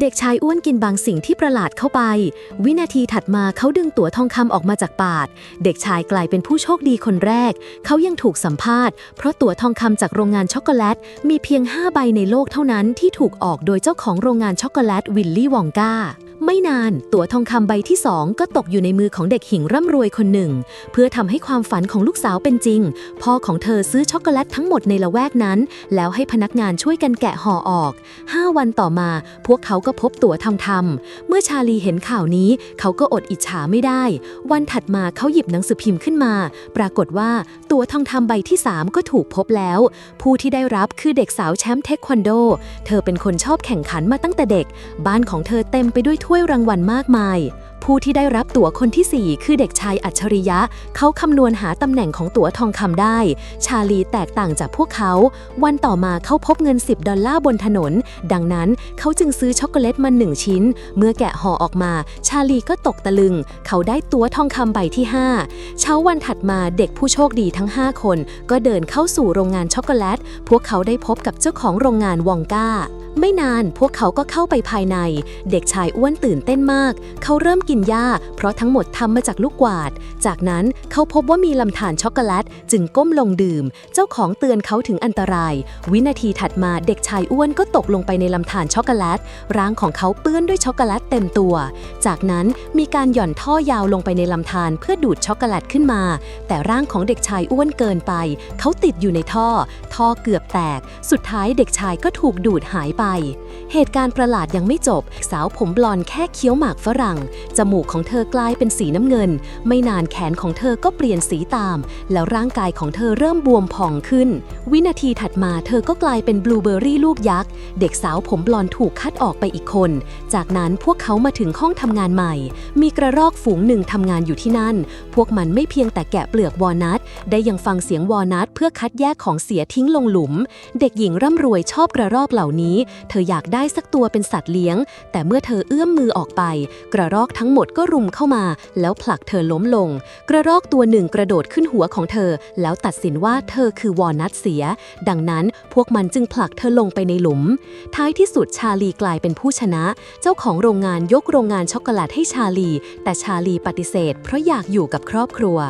เด็กชายอ้วนกินบางสิ่งที่ประหลาดเข้าไป วินาทีถัดมาเขาดึงตั๋วทองคำออกมาจากปากเด็กชายกลายเป็นผู้โชคดีคนแรก เขายังถูกสัมภาษณ์เพราะตั๋วทองคำจากโรงงานช็อกโกแลต มีเพียง 5 ใบในโลกเท่านั้นที่ถูกออกโดยเจ้าของโรงงานช็อกโกแลตวิลลี่วองกา ไม่นานตั๋วทองคำใบที่2ก็ตกอยู่ในมือของเด็กหญิงร่ำรวยคนหนึ่ง เพื่อทำให้ความฝันของลูกสาวเป็นจริง พ่อของเธอซื้อช็อกโกแลตทั้งหมดในละแวกนั้น แล้วให้พนักงานช่วยกันแกะห่อออก 5 วันต่อมา พวกเขาก็พบตั๋วทำทำเมื่อชาลีเห็นข่าวนี้ เขาก็อดอิจฉาไม่ได้ วันถัดมาเขาหยิบหนังสือพิมพ์ขึ้นมา ปรากฏว่าตั๋วทองคำใบที่ 3 ก็ถูกพบแล้ว ผู้ที่ได้รับคือเด็กสาวแชมป์เทควันโด เธอเป็นคนชอบแข่งขันมาตั้งแต่เด็ก บ้านของเธอเต็มไปด้วยถ้วยยรางวัลมากมาย ผู้ที่ได้รับตั๋วคนที่ 4 คือเด็กชายอัจฉริยะ เขาคำนวณหาตำแหน่งของตั๋วทองคำได้ ชาลีแตกต่างจากพวกเขา วันต่อมาเขาพบเงิน 10 ดอลลาร์บนถนน ดังนั้นเขาจึงซื้อช็อกโกแลตมาหนึ่งชิ้น เมื่อแกะห่อออกมา ชาลีก็ตกตะลึง เขาได้ตั๋วทองคำใบที่ 5 เช้าวันถัดมาเด็กผู้โชคดีทั้ง 5 คน ก็เดินเข้าสู่โรงงานช็อกโกแลต พวกเขาได้พบกับเจ้าของโรงงานวองกาไม่นานพวกเขาก็เข้าไปภายใน เด็กชายอ้วนตื่นเต้นมาก เขาเริ่มกินหญ้า เพราะทั้งหมดทำมาจากลูกกวาด จากนั้นเขาพบว่ามีลำธารช็อกโกแลต จึงก้มลงดื่ม เจ้าของเตือนเขาถึงอันตราย วินาทีถัดมาเด็กชายอ้วนก็ตกลงไปในลำธารช็อกโกแลต ร่างของเขาเปื้อนด้วยช็อกโกแลตเต็มตัว จากนั้นมีการหย่อนท่อยาวลงไปในลำธารเพื่อดูดช็อกโกแลตขึ้นมา แต่ร่างของเด็กชายอ้วนเกินไป เขาติดอยู่ในท่อ ท่อเกือบแตก สุดท้ายเด็กชายก็ถูกดูดหายไป เหตุการณ์ประหลาดยังไม่จบ สาวผมบลอนแค่เคี้ยวหมากฝรั่ง จมูกของเธอกลายเป็นสีน้ำเงิน ไม่นานแขนของเธอก็เปลี่ยนสีตาม แล้วร่างกายของเธอเริ่มบวมผ่องขึ้น วินาทีถัดมาเธอก็กลายเป็นบลูเบอร์รี่ลูกยักษ์ เด็กสาวผมบลอนถูกคัดออกไปอีกคน จากนั้นพวกเขามาถึงห้องทำงานใหม่ มีกระรอกฝูงหนึ่งทำงานอยู่ที่นั่น พวกมันไม่เพียงแต่แกะเปลือกวอลนัท ได้ยังฟังเสียงวอนัทเพื่อคัดแยกของเสียทิ้งลงหลุม เด็กหญิงร่ำรวยชอบกระรอกเหล่านี้ เธออยากได้สักตัวเป็นสัตว์เลี้ยง แต่เมื่อเธอเอื้อมมือออกไป กระรอกทั้งหมดก็รุมเข้ามา แล้วผลักเธอล้มลง กระรอกตัวหนึ่งกระโดดขึ้นหัวของเธอ แล้วตัดสินว่าเธอคือวอนัทเสีย ดังนั้นพวกมันจึงผลักเธอลงไปในหลุม ท้ายที่สุดชาลีกลายเป็นผู้ชนะ เจ้าของโรงงานยกโรงงานช็อกโกแลตให้ชาลี แต่ชาลีปฏิเสธ เพราะอยากอยู่กับครอบครัว